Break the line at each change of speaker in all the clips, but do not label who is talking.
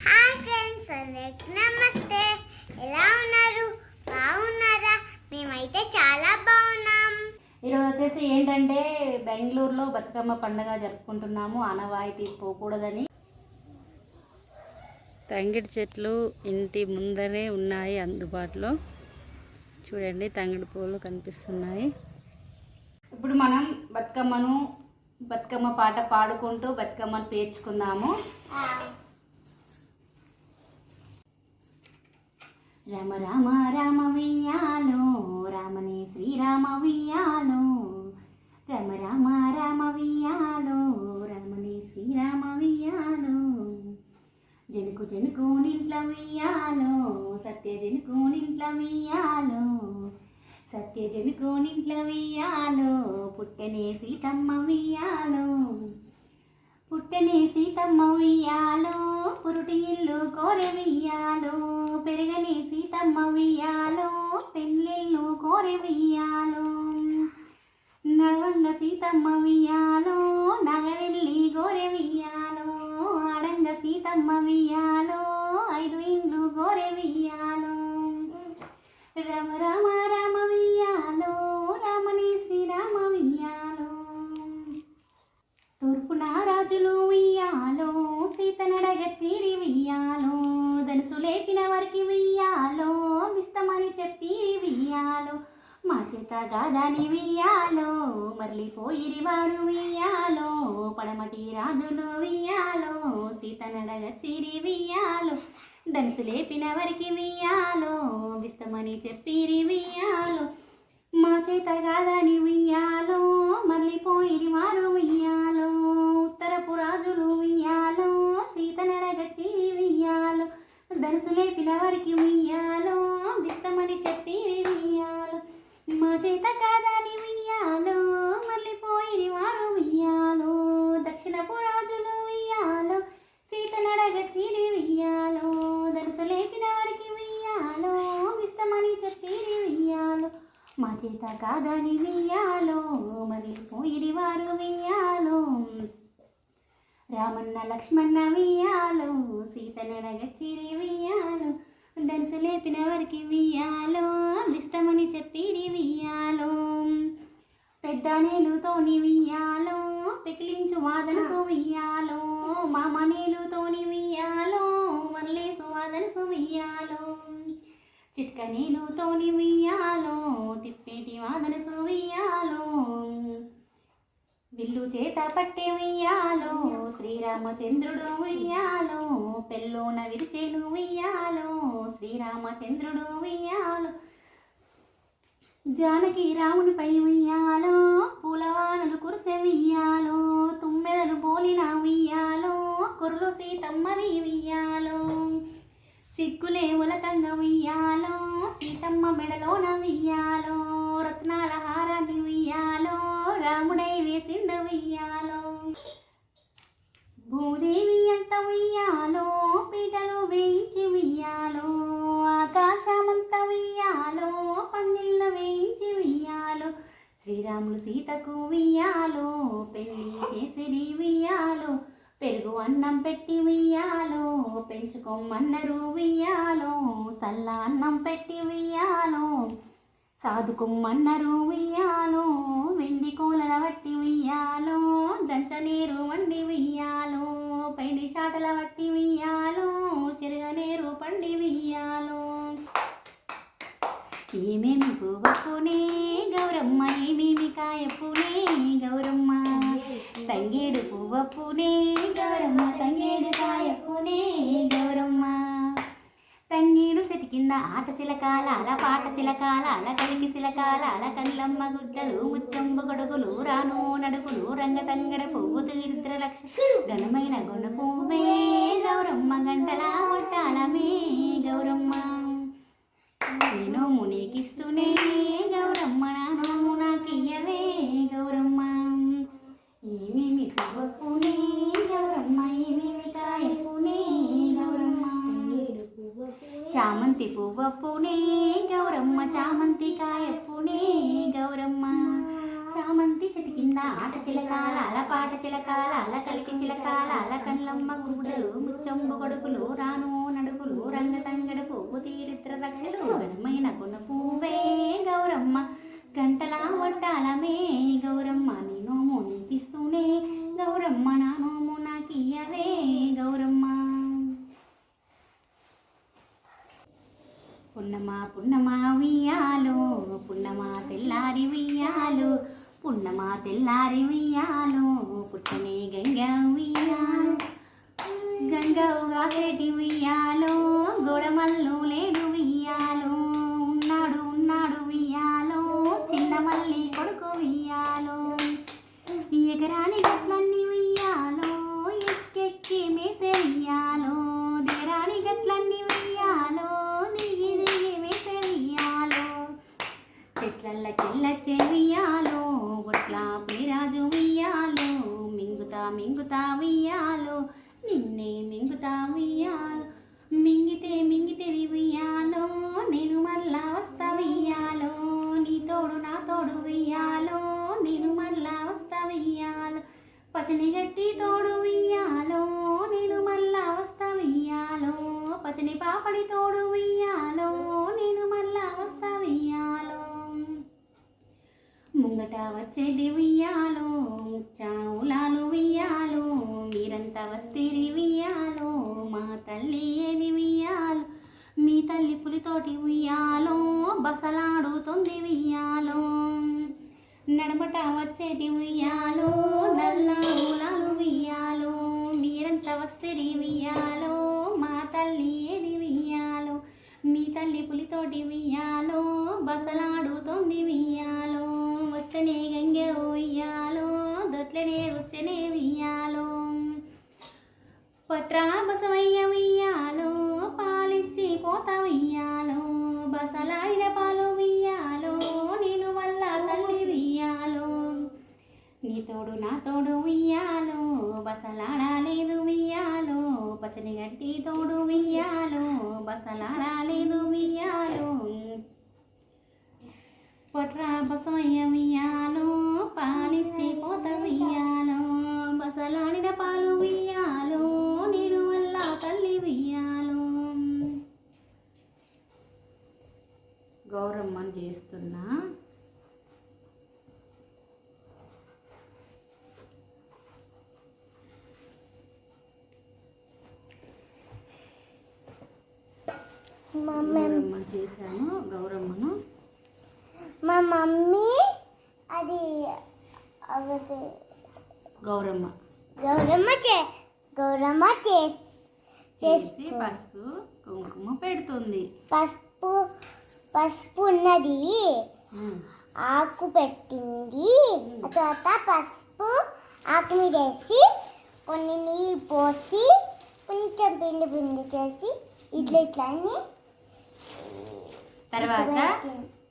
Hi friends అందరికి నమస్తే. ఎలా ఉన్నారు? బాగున్నారా? మేమైతే చాలా బాగున్నాం.
ఈరోజు వచ్చేసి ఏంటంటే బెంగళూరులో బతుకమ్మ పండుగ జరుపుకుంటున్నాము. ఆనవాయితీ పోకూడదని. తంగిడి చెట్లు ఇంటి ముందరే ఉన్నాయి అందుబాటులో. చూడండి తంగిడి పూలు కనిపిస్తున్నాయి. ఇప్పుడు మనం బతుకమ్మను బతుకమ్మ పాట పాడుకుంటూ బతుకమ్మను పేర్చుకుందాము. రామ రామ రామ వియ్యాలో రామని శ్రీరామ వియ్యాలో. రామ రామ రామ వియ్యాలో రామని శ్రీరామ వియ్యాలో. జనుకు జనుకు నింట్ల వియ్యాలో సత్య జనుకు నింట్ల వియ్యాలో. సత్య జనుకు నింట్ల వియ్యాలో పుట్టనే సీతమ్మ వియ్యాలో. పుట్టనే సీతమ్మ వియ్యాలో పురుటి ఇల్లు కోరవి పెరగని వియ్యాలో పెళ్ళిళ్ళు కోరె నడవంగ సీతమ్మ వియ్యాలో నగవెల్లి గోరె వియ్యాలో ఆడంగ సీతమ్మ వియ్యాలో ఐదు ఇండ్లు గోరె వియ్యాలో రమ రమ రామ చేత వియ్యాలో మరలిపోయిరి వారు వియ్యాలో పడమటి రాజులు వియ్యాలో సీత నడగ చీరి వియ్యాలో ధనుసు లేపిన వారికి వియ్యాలో విస్తమని చెప్పిరి వియ్యాలో. మా చేత కాదని వియ్యాలో మరలిపోయిరి వారు వియ్యాలో ఉత్తరపు రాజులు వియ్యాలో సీత నడగచ్చి వియ్యాలో ధనుసు లేపిన వారికి వియ్యాలో విస్తమని చెప్పిరి వియ్యాలో. మా చేత కాదని వియ్యాలో మళ్ళీపోయిరి వారు వియ్యాలో దక్షిణపు రాజులు వియ్యాలో సీత నడగచ్చి వియ్యాలో ధనుసు లేపిన వారికి వియ్యాలో విస్తమని చెప్పి వియ్యాలో మా చేత కాదని వియ్యాలో మరి వారు వియ్యాలో రామన్న లక్ష్మణ వియ్యాలో సీత నడగచ్చిరి వియ్యాలో లేపిన వారికి వియ్యాలో ఇష్టమని చెప్పిరి వియ్యాలో. పెద్ద నీళ్ళతోని వియ్యాలో పెకిలించు వాదనసు వియ్యాలో. మామ నీళ్ళతోని వియ్యాలో వర్లే వాదనసు వియ్యాలో. చిట్క నీళ్ళుతోని వియ్యాలో తిప్పేటి వాదనసు వియ్యాలో. విల్లు చేత పట్టి ఉయ్యాలో శ్రీరామచంద్రుడు ఉయ్యాలో పెళ్ళోన విరిచేను ఉయ్యాలో శ్రీరామచంద్రుడు ఉయ్యాలో. జానకి రామునిపై ఉయ్యాలో పూలవానలు కురిసె ఉయ్యాలో తుమ్మెదలు పోలిన ఉయ్యాలో కుర్రు సీతమ్మని ఉయ్యాలో. సిగ్గులే ఉలకంగా ఉయ్యాలో సీతమ్మ మెడలోన వియ్యాలో రత్నాల హారాన్ని వియ్యాలో ఉయ్యాలో అంత పీటలు వేయించి వియ్యాలో ఆకాశమంత ఉయ్యాలో పందిళ్ళ వేయించి వియ్యాలో శ్రీరాములు సీతకు ఉయ్యాలో పెళ్ళి చేసిరి వియ్యాలో పెరుగు అన్నం పెట్టి ఉయ్యాలో పెంచుకోమన్నరు ఉయ్యాలో సల్ల అన్నం పెట్టి ఉయ్యాలో సాదుకోమన్నరు ఉయ్యాలో వెండి కోలల వట్టి వియ్యాలో దంచనీరు వండి వియ్యాలో పై షాటల వట్టి వియ్యాలో చెరగనీరు పండి వియ్యాలో. ఏమేమి పువ్వకునే గౌరమ్మ ఏమేమి కాయపునే గౌరమ్మ. తంగేడు పువ్వప్పునే గౌరమ్మ తంగేడు కాయపునే గౌరమ్మ. తంగేడు చెట్టు కింద ఆట చిలకాల అల పాట చిలకాల అల కలికి చిలకాల అల కళ్ళమ్మ గుడ్డలు ముచ్చంబు గొడుగులు రాను. నడుకులు రంగతంగడ పువ్వు తీర్థ లక్ష ఘనమైన గుణ పువ్వే గౌరమ్మ గంటల ఒట్టాలమే గౌరమ్మ. నేను మునికిస్తూనే గౌరమ్మ నాను నాకియ్యవే గౌరమ్మ. ఏమేమి పువ్వప్పునే గౌరమ్మ ఏమేమి కాయప్పునే గౌరమ్మ. చామంతి పువ్వప్పునే గౌరమ్మ చామంతి కాయప్పునే గౌరమ్మ. చామంతి చెట్టు కింద ఆట చిలకాల అలపాట చిలకాల అలకలికి చిలకాల అలకల్లమ్మ గుడ్డలు ముచ్చంబు కొడుకులు రాను నడుకులు రంగ తంగడు పువ్వు తీరిత్ర రక్షలు ఉయ్యాలో వియ్యాలో పుట్టనే గంగా వియ్యాలో గంగవుగా సేటి వియ్యాలో గోడమల్లు లేడు వియ్యాలో ఉన్నాడు ఉన్నాడు వియ్యాలో చిన్న మల్లి కొడుకు వియ్యాలో. ఎగరాని గట్లని పచ్చని గట్టి తోడు వియ్యాలో నేను మళ్ళా వస్తా వియ్యాలో పచ్చని పాపడి తోడు ఉయ్యాలో నేను మళ్ళా వస్తా వియ్యాలో ముంగట వచ్చేది వియ్యాలో చావులాలు వియ్యాలో మీరంతా వస్తేరి వియ్యాలో మా తల్లి ఏది వియ్యాలో మీ తల్లి పులితోటి ఉయ్యాలో బసలాడుతుంది వెయ్యాలి నడమట వచ్చేది ఉయ్యాలో నల్ల ఊలాలు ఉయ్యాలో మీరంతా వస్తేది ఉయ్యాలో మా తల్లి ఏది ఉయ్యాలో మీ తల్లి పులితోటి ఉయ్యాలో బసలాడుతోంది ఉయ్యాలో వచ్చనే గంగ ఉయ్యాలో దొట్లనే వచ్చనే వియ్యాలో పట్రా బసవయ్య బసలాడాలేదు వియ్యాలో పచ్చని గట్టి తోడు వియ్యాలో బసలాడాలేదు
మా మమ్-
గౌరమ్మని చేశాను గౌరమ్మను.
మా మమ్మీ అది
గౌరమ్మ.
గౌరమ్మ చే గౌరమ్మ చేసి
చేసి పసుపు కుంకుమ పెడుతుంది.
పసుపు పసుపు ఉన్నది. ఆకు పెట్టింది. తర్వాత పసుపు ఆకు మీద వేసి కొన్ని నీళ్ళు పోసి కొంచెం పిండి పిండి చేసి ఇట్లా ఇట్లా అని
తర్వాత.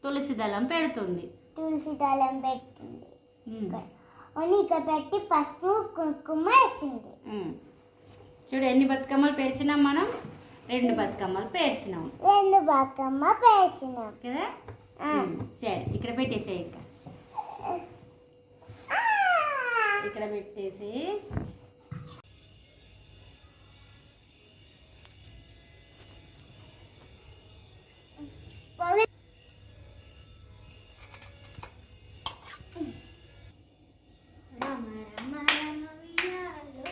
తులసి దళం పెడుతుంది.
తులసి దళం పెట్టింది.
ఉమ్.
ఉనిక పెట్టి పసుపు కుంకుమ వేసింది.
చూడు ఎన్ని బతుకమ్మలు పేర్చినాం మనం? రెండు బతుకమ్మలు పేర్చినాం.
రెండు బాకమ్మ వేసినాం
కదా. సరే ఇక్కడ పెట్టేసే ఇంకా. ఇక్కడ పెట్టేసి
పొగ- రామ రామ రామ ఉయ్యాలో,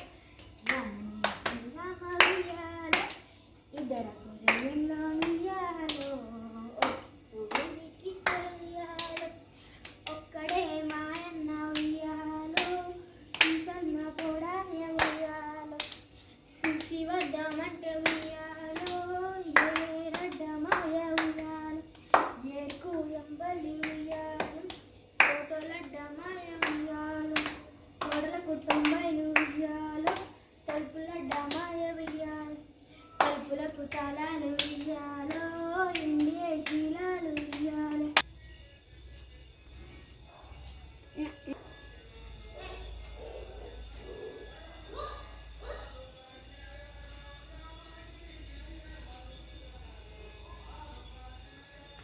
రామ రామ ఉయ్యాలో, ఇద్దరు గురువుల్లో ఉయ్యాలో, ఒట్టు వెలికి ఉయ్యాలో, ఒక్కడే మాయన్న ఉయ్యాలో, సుసన్న కూడా ఉయ్యాలో, సుసి వద్దామంటే ఉయ్యాలో, ఏరడ్డమాయ ఉయ్యాలో, ఏకు ఎంబలి ఉయ్యాలో, కోటలడ్డమాయ ఉయ్యాలో, గొడలకు తొంభై ఉయ్యాలో, తలుపులడ్డమాయ ఉయ్యాలో, తాళాలు ఉయ్యాలో, ఇండియ శీలాలు ఉయ్యాలో.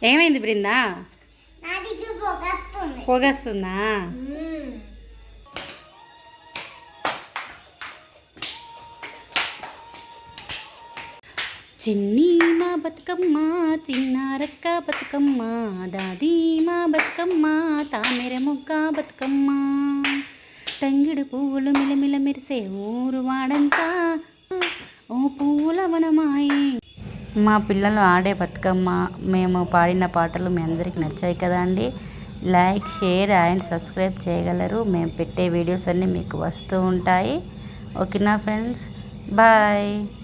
ఏమైంది బృందా?
పొగస్తుంది.
చిన్ని మా బతుకమ్మ తిన్నారక్క బతుకమ్మ దాది మా బతుకమ్మ తామెర ముగ్గ బతుకమ్మ. తంగిడు పువ్వులు మిలమిల మెరిసే ఊరు వాడంతా. ఓ పువ్వుల వనమాయి. మా పిల్లలు ఆడే బతుకమ్మ మేము పాడిన పాటలు మీ అందరికీ నచ్చాయి కదా అండి? లైక్ షేర్ అండ్ సబ్స్క్రైబ్ చేయగలరు. మేము పెట్టే వీడియోస్ అన్నీ మీకు వస్తూ ఉంటాయి. ఓకేనా ఫ్రెండ్స్? బాయ్.